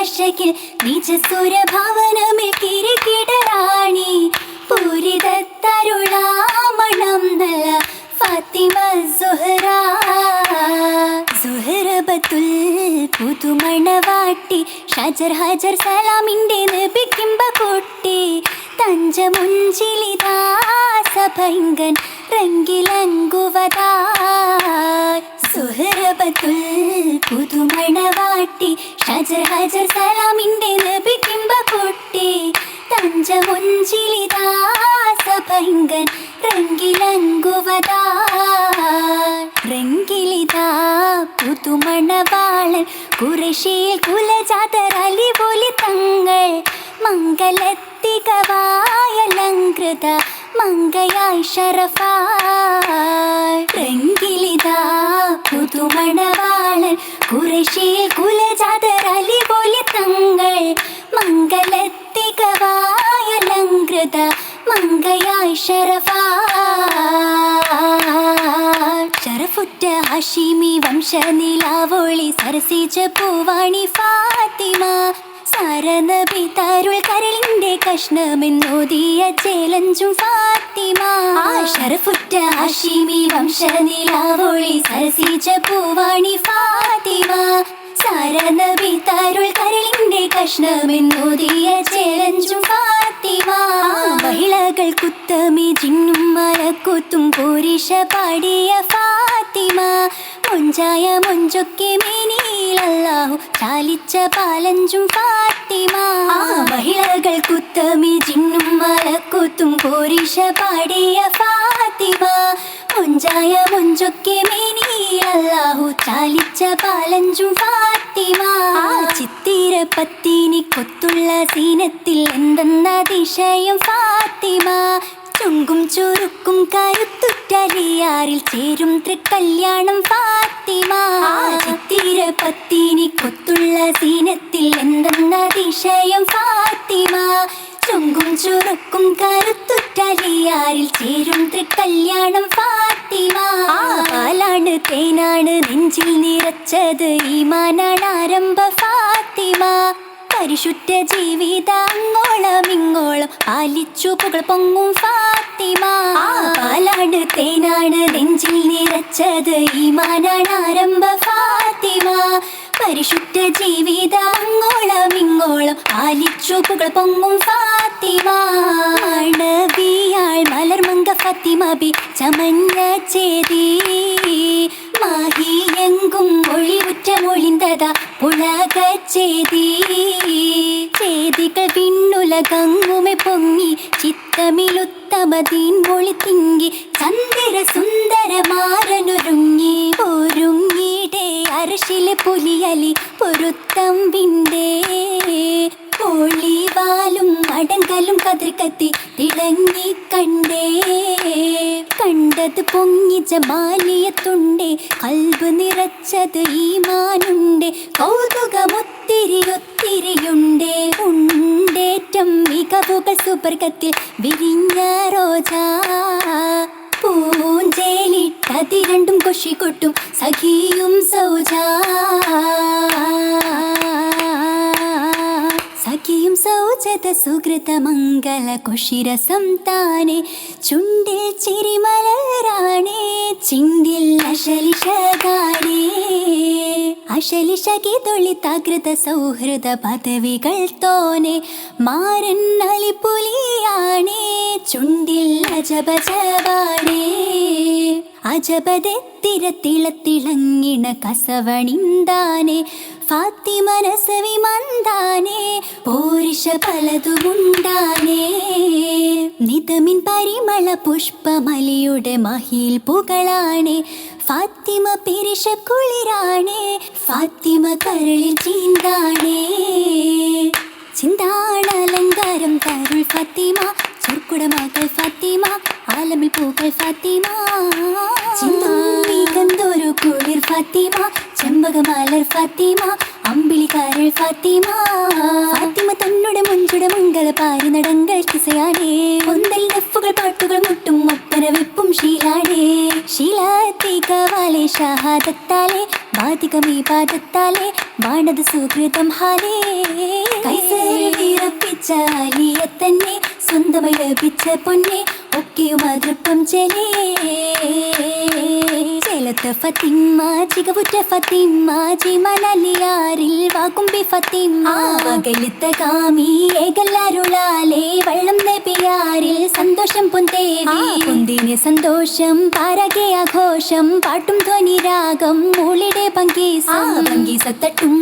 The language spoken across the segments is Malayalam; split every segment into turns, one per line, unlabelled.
വശകിൽ നിജസുരഭവനമിൽ കിരികിടറാണി പൂരിതത്തരുളാമണം നല്ല ഫാത്തിമ സുഹറ. സുഹറബത്തുൽ പുതുമണവാട്ടി ഷജർ ഹജർ സലാമിന്റെ നബിക്കിമ്പ പൊട്ടി തഞ്ചമുഞ്ചിലിതാ സഭൈങ്കൻ റങ്കിലങ്കുവതാ സുഹറബത്തുൽ പുതുമണവാട്ടി ഷജർ ഹജർ സലാമിന്റെ നബിക്കിമ്പ പൊട്ടി തഞ്ചമുഞ്ചിലിതാ സഭൈങ്കൻ റങ്കിലങ്കുവതാ റങ്കിലിതാ പുതുമണവാളൻ കുറശിയിൽ കുലജാതർ അലിപൊലി തങ്ങൾ. മംഗലത്തികവായലങ്കൃത മംഗയായി ഷറഫ. പുതുമണവാളൻ കുറശിയിൽ കുലജാതർ അലിപൊലി തങ്ങൾ മംഗലത്തികവായലങ്കൃത മങ്കയായി ഷറഫ ഷറഫുറ്റ ഹഷിമി വംശനിലാവോളി സരസിച്ച പൂവാണി ഫാത്തിമ. സാരനബി താരുൾ കരളിന്റെ കഷ്ണമെന്നോതിയ ചേലഞ്ചും ഫാത്തിമ. ആ ഷറഫുറ്റ ഹഷീമി വംശനിലാവോളി സരസിച്ച പൂവാണി ഫാത്തിമ. സാരനബി താരുൾ കരളിന്റെ കഷ്ണമെന്നോതിയ ചേലഞ്ചും ഫാത്തിമ. മഹിളകൾ കുത്തമി ജിന്നും മലക്കുത്തും പോരിഷ പാടിയ ഫാത്തിമ. മൊഞ്ചായ മൊഞ്ചൊക്കെ മേനിയിലല്ലാഹു ചാലിച്ച പാലഞ്ചും ഫാത്തിമ. മഹിളകൾ കുത്തമി ജിന്നും മലക്കുത്തും പോരിഷ പാടിയ ഫാത്തിമ. മൊഞ്ചായ മൊഞ്ചൊക്കെ മേനിയിലല്ലാഹു. ചാലിച്ച പാലഞ്ചും ഫാത്തിമ. ചിത്തിര പത്തിനി കൊത്തുള്ള സീനത്തിൽ എന്തെന്ന അതിശയം ഫാത്തിമ. ചുങ്കും ചുരുക്കും കരുത്തുറ്റലിയാറിൽ ചേരും തൃക്കല്യാണം ഫാത്തിമ ചിത്തിര പത്തിനി കൊത്തുള്ള സീനത്തിൽ എന്തെന്ന അതിശയം ഫാത്തിമ. ചുങ്കും ചുറുക്കും കരുത്തുറ്റലിയാരിൽ ചേരും തൃക്കല്യാണം ഫാത്തിമ. പാലാണ് തേനാണ് നെഞ്ചിൽ നിറച്ചത് ഈമാനാണ് ആരംഭ ഫാത്തിമ. പരിശുദ്ധ ജീവിത അങ്ങോളം ഇങ്ങോളം പാലിച്ചു പുകൾ പൊങ്ങും ഫാത്തിമ പാലാണ് തേനാണ് നെഞ്ചിൽ നിറച്ചത് ഈമാനാണ് ആരംഭ ഫാത്തിമ. പരിശുദ്ധ ജീവിത അങ്ങോളം ഇങ്ങോളം പാലിച്ചു പുകൾ പൊങ്ങും ഫാത്തിമ. മണവിയാൾ മലർമങ്ക ഫാത്തിമ ബി ചമഞ്ഞ ചേതി. മാഹി എങ്കും ഒളിവുറ്റ മൊഴിന്തത ഉലക ചേതി. ചേതികൾ വിണ്ണുലകങ്ങുമെ പൊങ്ങി ചിത്തമിലുത്തമതീൻ മൊഴി തിങ്ങി ചന്ദ്ര സുന്ദരമാരനൊരുങ്ങി ഒരുങ്ങിടേ അരശിലെ പുലിയലി പൊരുത്തം വിണ്ടേ. പൊളിവാലും അടങ്കലും കതിർക്കത്തി തിളങ്ങി കണ്ടേ. കണ്ടത് പൊങ്ങിച്ച മാലിയത്തുണ്ടേ കൽബ് നിറച്ചത് ഈമാനുണ്ടേ കൗതുകമൊത്തിരി ഒത്തിരിയുണ്ടേ. ഉണ്ടേറ്റം മികവുകൾ സുവർഗത്തിൽ സൗജത സുഹൃത മംഗള കുഷിര സംതാനെ ചുണ്ടിൽ ചിരിമലരാണേ ചിണ്ടിൽ അശലിഷകാരേ അശലിഷകി തൊളിതാകൃത സൗഹൃദ പദവികൾ തോനെ. മാരൻ അലിപ്പുലിയാണേ ചുണ്ടിൽ അജബജവാടേ തിരത്തിളത്തിളങ്ങിണ കസവണിന്താനെ. ഫാത്തിമനസവി മന്ദാനേ പോരിഷ പലതുമുണ്ടാനേ. നിതമിൻ പരിമള പുഷ്പമലിയുടെ മഹിയിൽ പുകളാണേ. ഫാത്തിമ പിരിഷ കുളിരാണേ. ഫാത്തിമ കരളിൽ ചീന്താണേ. ചിന്താണലങ്കാരം കരുൾ ഫാത്തിമ ചുർക്കുട മകൾ ഫാത്തിമ ആലമിൽ പൂക്കൾ ഫാത്തിമ. ഒരു കുളിർ ഫാത്തിമ ചെമ്പകമാലർ ഫാത്തിമ അമ്പിളിക്കാരൾ ഫാത്തിമ. ഫാത്തിമ തന്നുടെ മുഞ്ചുട മംഗള പാരി നടങ്ങൾ കിസയാനേ ഒന്നൽ നെഫുകൾ പാട്ടുകൾ മുട്ടും ഒപ്പന മനവെപ്പും ശീലാടേ ശീലാത്തികവാലെ ഷഹാദത്താലെ ബാധികമീ പാദത്താലെ വാണത് സുഹൃതം ഹാലേ. കൈസേറപ്പിച്ച അലിയെ തന്നെ സ്വന്തമായി ലഭിച്ച പൊന്നെ ഒക്കെയും അതൃപ്പം ചെലേ. ചേലത്ത് ഫത്തിമ്മ ചികവുറ്റ ഫത്തിമ്മ ജിമലലിയാറിൽ വാക്കുംബി ഫത്തിമ്മ. വകലുത്ത കാമി ഏകല്ലാരുളാലേ വള്ളം നബിയാറിൽ സന്തോഷം പൊന്തേവി പൊന്തിന് സന്തോഷം പാരകെ ആഘോഷം പാട്ടും ധ്വനി രാഗം മൂളിടെ പങ്കീസ. പങ്കീസ തട്ടും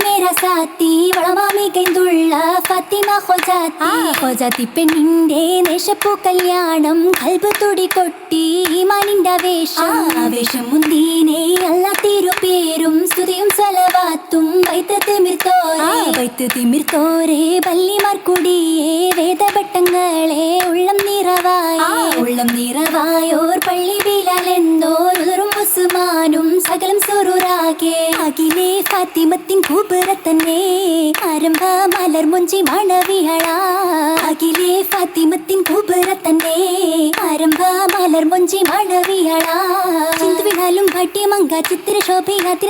മേരാ സാത്തി വളമാമി കൈന്തുള്ള ഫത്തിമ ഹോജാത്തി. ഹോജാത്തി പെണ്ണിന്റെ നേശപ്പൂ കല്യാണം കൽബ് തുടി കൊട്ടി ഈമാനിന്റെ ആവേശം. ആവേശം മുന്തീനെ അല്ലാ തിരു പേരും സ്തുതിയും സ്വലവാത്തും വൈത്ത് തിമിർത്തോരെ വൈത്ത് തിമിർത്തോരെ ബല്ലിമാർ കുടിയേ വേദപട്ടങ്ങളെ ഉള്ളം നിറവായ ഉള്ളം നിറവായോർ പള്ളി ബിലാലെന്നോർ ഉതിറും ഉസ്മാനും സകലം സുറുരാകെ അഖിലേ ഫാത്തിമത്തിൻ കൂപ്പുറ തന്നെ ആരംഭ മലർ മുഞ്ചി മണവിഹള അഖിലേ ഫാത്തിമത്തിൻ കൂപ്പുറ തന്നെ ആരംഭ മലർ മുഞ്ചി മണവിഹള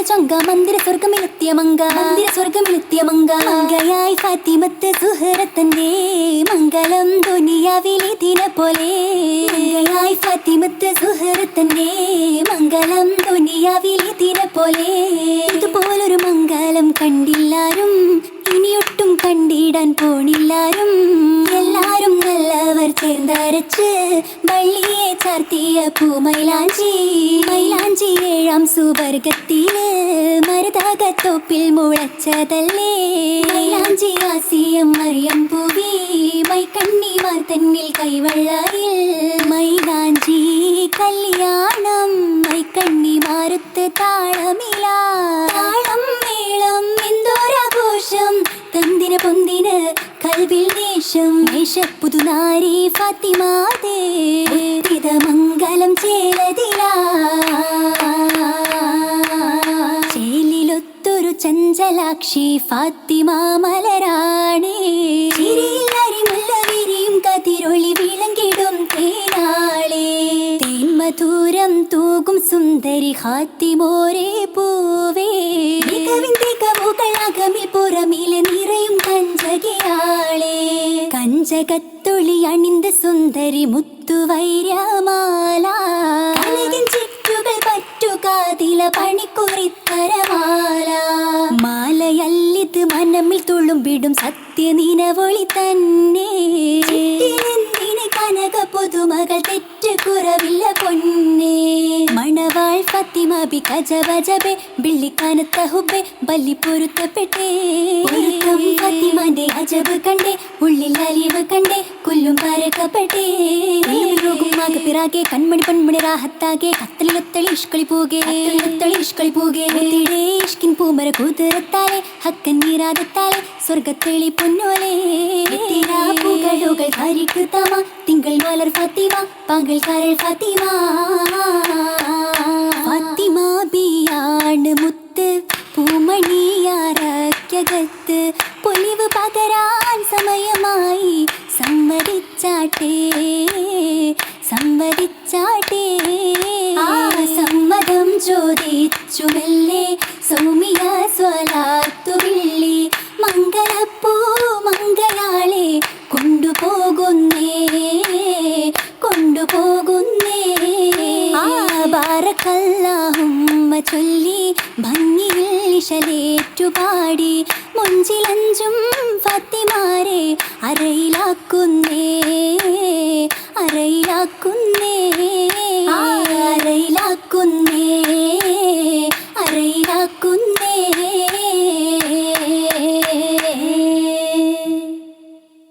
ചൊങ്ക മന്ദിര മംഗളം പോലെ. മംഗളം പോലെ. ഇതുപോലൊരു കണ്ടില്ലാരും ഇനിയൊട്ടും കണ്ടിടാൻ പോണില്ലാരും. എല്ലാരും നല്ലവർ ചേർന്നരച്ച് വള്ളിയെ ചാർത്തിയ പൂമൈലാഞ്ചി. മൈലാഞ്ചി ഏഴാം സുവർഗത്തിൽ മരുതാകത്തോപ്പിൽ മുളച്ചതല്ലേ? മൈലാഞ്ചി ആസിയം മറിയം പൂവി മൈക്കണ്ണിമാർ തന്നിൽ കൈവള്ളയിൽ. മൈലാഞ്ചി കല്യാണം മൈക്കണ്ണിമാരുത്ത് താളമില. താളം മേളം എന്തോരാഘോഷം തന്തിന് പൊന്തിന് കൽവിൽ ദേശം ദേശ പുതുനാരി ഫാത്തിമാതേ. മംഗലം ചേലതില. ചഞ്ചലാക്ഷി ഫാത്തിമ മലരാണേ. ചിരിയിലരിമുല്ലവിരിയും കതിരൊളി വിളങ്ങിടും തേനാളേ. തേന്മധുരം തൂകും സുന്ദരി ഹാത്തിമോരെ പൂവേ. മികവിന്റെ കവുകളകമിൽ പുറമിലെ നിറയും കഞ്ചകയാളേ. കഞ്ചകത്തൊളി അണിന്ത സുന്ദരി മുത്തുവൈര്യമാല പറ്റുകാതില പണിക്കുറിത്തരമാല. മാലയല്ലിത് മനമിൽ തുളുമ്പിടും സത്യനിനവൊളി തന്നെ. കനക പുതുമകൾ ഫത്തിമ ബി കജബജബെ കനത്ത ഹുബെ ബല്ലി പൊരുത്തപ്പെട്ടേ. പൊരുത്തം. ഫത്തിമാന്റെ അജബ് കണ്ടേ ഉള്ളിൽ അലിവ് കണ്ടേ കൊല്ലും പരക്കപ്പെട്ടേ. രോഗമാക പിറാകെ കൺമണി പൺമണി രാഹത്താകെ കത്തലിലൊത്തളി ഇഷ്കളി പോകെ. കത്തലിലൊത്തളി ഇഷ്കളി പോകെ. ഇഷ്കിൻ പൂമര കൂതിരത്താലെ ഹക്കൻ നീരാകത്താലെ സ്വർഗത്തെളി പൊന്നോലെ. പുകളുകൾ ഹരിക്കു തമ തിങ്കൾ മലർ ഫത്തിമ പകൽ കരൾ ഫത്തിമ.